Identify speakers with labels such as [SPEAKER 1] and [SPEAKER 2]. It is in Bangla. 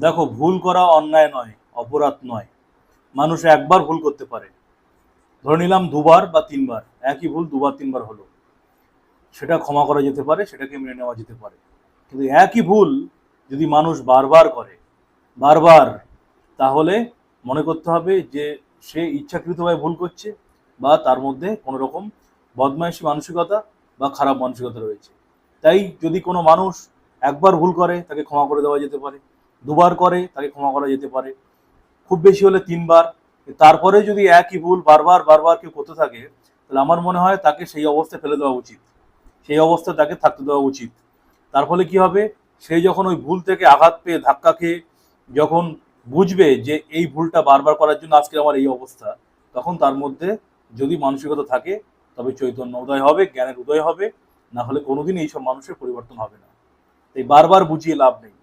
[SPEAKER 1] দেখো, ভুল করা অন্যায় নয়, অপরাধ নয়। মানুষ একবার ভুল করতে পারে। ধরে নিলাম দুবার বা তিনবার, একই ভুল দুবার, তিনবার হলো। সেটা ক্ষমা করা যেতে পারে, সেটাকে মেনে নেওয়া যেতে পারে। কিন্তু একই ভুল যদি মানুষ বারবার করে, বারবার, তাহলে মনে করতে হবে যে সে ইচ্ছাকৃতভাবে ভুল করছে বা তার মধ্যে কোনো রকম বদমাইশি মানসিকতা বা খারাপ মানসিকতা রয়েছে। তাই যদি কোনো মানুষ একবার ভুল করে, তাকে ক্ষমা করে দেওয়া যেতে পারে। দুবার করে, তাকে ক্ষমা করা যেতে পারে। খুব বেশি হলে তিনবার। তারপরে যদি একই ভুল বারবার বারবার কেউ করতে থাকে, তাহলে আমার মনে হয় তাকে সেই অবস্থায় ফেলে দেওয়া উচিত। সেই অবস্থায় তাকে থাকতে দেওয়া উচিত। তার ফলে কি হবে? সে যখন ওই ভুল থেকে আঘাত পেয়ে ধাক্কা খেয়ে যখন বুঝবে যে এই ভুলটা বারবার করার জন্য আজকে আমার এই অবস্থা, তখন তার মধ্যে যদি মানসিকতা থাকে, তবে চৈতন্য উদয় হবে, জ্ঞানের উদয় হবে। না হলে কোনোদিন এইসব মানুষের পরিবর্তন হবে না। তাই বারবার বুঝিয়ে লাভ নেই।